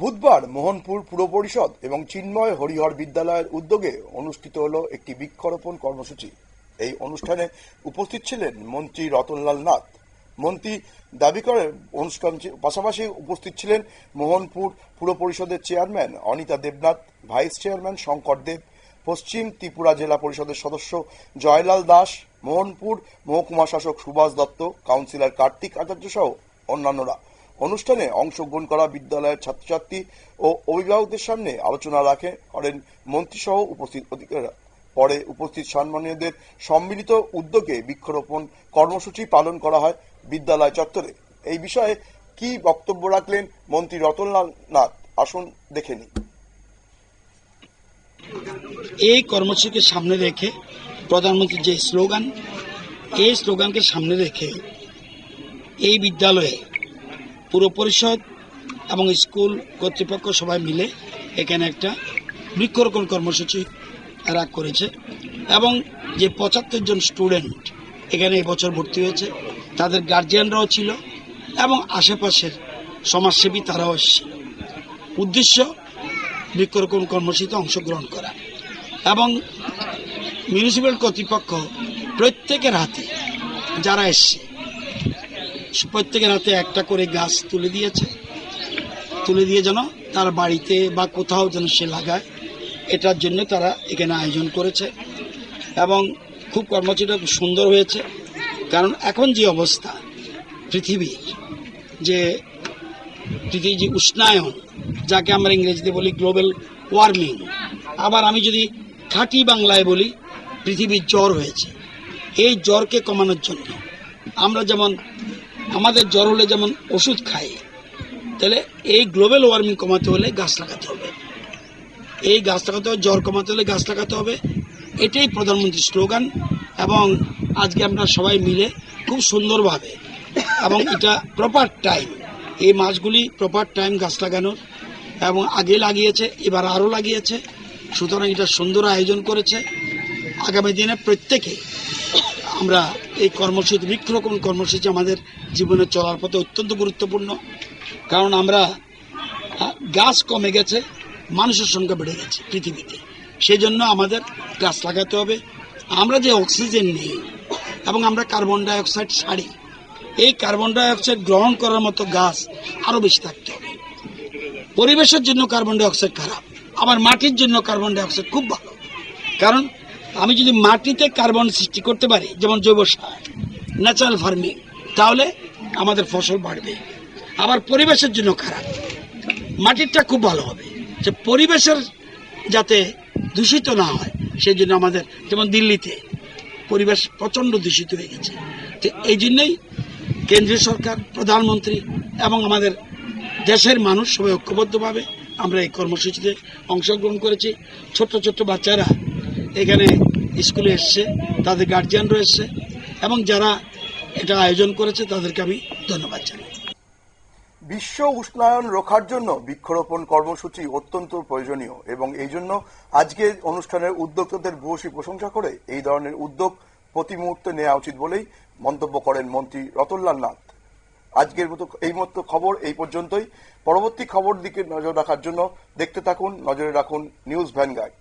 বুধবার মোহনপুর পুর পরিষদ এবং চিন্ময় হরিহর বিদ্যালয়ের উদ্যোগে অনুষ্ঠিত হল একটি বৃক্ষরোপণ কর্মসূচি। এই অনুষ্ঠানে উপস্থিত ছিলেন মন্ত্রী রতনলাল নাথ। মন্ত্রী দাবি করেন, অনুষ্ঠান পাশাপাশি উপস্থিত ছিলেন মোহনপুর পুর পরিষদের chairman Anita Debnath, vice chairman Shankar Deb, পশ্চিম ত্রিপুরা জেলা পরিষদের সদস্য জয়লাল দাস, মোহনপুর মহকুমা শাসক সুভাষ দত্ত, কাউন্সিলর কার্তিক আচার্য সহ অন্যান্যরা। অনুষ্ঠানে অংশগ্রহণ করা বিদ্যালয়ের ছাত্রছাত্রী ও অভিভাবকদের সামনে আলোচনা রাখে করেন মন্ত্রীসহ উপস্থিত অধিকারীরা। পরে উপস্থিত সম্মানীয়দের সম্মিলিত উদ্যোগে বৃক্ষরোপণ কর্মসূচি পালন করা হয় বিদ্যালয় চত্বরে। এই বিষয়ে কি বক্তব্য রাখলেন মন্ত্রী রতনলাল নাথ, আসুন দেখে নিই। এই কর্মসূচিকে সামনে রেখে প্রধানমন্ত্রীর যে স্লোগান, এই স্লোগানকে সামনে রেখে এই বিদ্যালয়ে পুর পরিষদ এবং স্কুল কর্তৃপক্ষ সবাই মিলে এখানে একটা বৃক্ষরোপণ কর্মসূচি রাগ করেছে এবং যে পঁচাত্তর জন স্টুডেন্ট এখানে এবছর ভর্তি হয়েছে, তাদের গার্জিয়ানরাও ছিল এবং আশেপাশের সমাজসেবী তারাও এসেছিল উদ্দেশ্য বৃক্ষরোপণ কর্মসূচিতে অংশগ্রহণ করা এবং মিউনিসিপ্যাল কর্তৃপক্ষ প্রত্যেকের হাতে যারা এসছে প্রত্যেকের হাতে একটা করে গাছ তুলে দিয়েছে। তুলে দিয়ে যেন তার বাড়িতে বা কোথাও যেন সে লাগায়। এটার জন্য তারা এখানে আয়োজন করেছে এবং খুব কর্মসূচিটা সুন্দর হয়েছে। কারণ এখন যে অবস্থা পৃথিবীর, যে পৃথিবীর যে উষ্ণায়ন, যাকে আমরা ইংরেজিতে বলি গ্লোবাল ওয়ার্মিং। আবার আমি যদি খাঁটি বাংলায় বলি, পৃথিবীর জ্বর হয়েছে। এই জ্বরকে কমানোর জন্য আমরা যেমন আমাদের জ্বর হলে যেমন ওষুধ খাই, তাহলে এই গ্লোবাল ওয়ার্মিং কমাতে হলে গাছ লাগাতে হবে। এই গাছ লাগাতে হবে জ্বর কমাতে হলে গাছ লাগাতে হবে। এটাই প্রধানমন্ত্রীর স্লোগান এবং আজকে আমরা সবাই মিলে খুব সুন্দরভাবে এবং এটা প্রপার টাইম এই মাছগুলি প্রপার টাইম গাছ লাগানোর এবং আগে লাগিয়েছে, এবার আরও লাগিয়েছে। সুতরাং এটা সুন্দর আয়োজন করেছে। আগামী দিনে প্রত্যেকে আমরা এই কর্মসূচি, বৃক্ষরোপণ কর্মসূচি আমাদের জীবনে চলার পথে অত্যন্ত গুরুত্বপূর্ণ। কারণ আমরা গাছ কমে গেছে, মানুষের সংখ্যা বেড়ে গেছে পৃথিবীতে। সেই জন্য আমাদের গাছ লাগাতে হবে। আমরা যে অক্সিজেন নিই এবং আমরা কার্বন ডাই অক্সাইড ছাড়ি এই কার্বন ডাই অক্সাইড গ্রহণ করার মতো গাছ আরও বেশি থাকতে হবে। পরিবেশের জন্য কার্বন ডাই অক্সাইড খারাপ, আবার মাটির জন্য কার্বন ডাই অক্সাইড খুব ভালো। কারণ আমি যদি মাটিতে কার্বন সৃষ্টি করতে পারি, যেমন জৈব সার ন্যাচারাল ফার্মিং তাহলে আমাদের ফসল বাড়বে। আবার পরিবেশের জন্য খারাপ। মাটিরটা খুব ভালো হবে। যে পরিবেশের যাতে দূষিত না হয় সেই জন্য আমাদের, যেমন দিল্লিতে পরিবেশ প্রচণ্ড দূষিত হয়ে গেছে। তো এই জন্যই কেন্দ্রীয় সরকার, প্রধানমন্ত্রী এবং আমাদের দেশের মানুষ সবাই ঐক্যবদ্ধভাবে আমরা এই কর্মসূচিতে অংশগ্রহণ করেছি। ছোট্ট ছোট্ট বাচ্চারা এখানে স্কুলে এসছে, তাদের গার্জিয়ানরা এসছে এবং যারা এটা আয়োজন করেছে তাদেরকে আমি ধন্যবাদ জানাই। বিশ্ব উষ্ণায়ন রোখার জন্য বৃক্ষরোপণ কর্মসূচি অত্যন্ত প্রয়োজনীয় এবং এই জন্য আজকের অনুষ্ঠানের উদ্যোক্তাদের ভূয়সী প্রশংসা করে এই ধরনের উদ্যোগ প্রতি মুহূর্তে নেওয়া উচিত বলেই মন্তব্য করেন মন্ত্রী রতনলাল নাথ। আজকের মতো এই মতো খবর এই পর্যন্তই। পরবর্তী খবর দিকে নজর রাখার জন্য দেখতে থাকুন, নজরে রাখুন নিউজ ভ্যানগার্ড।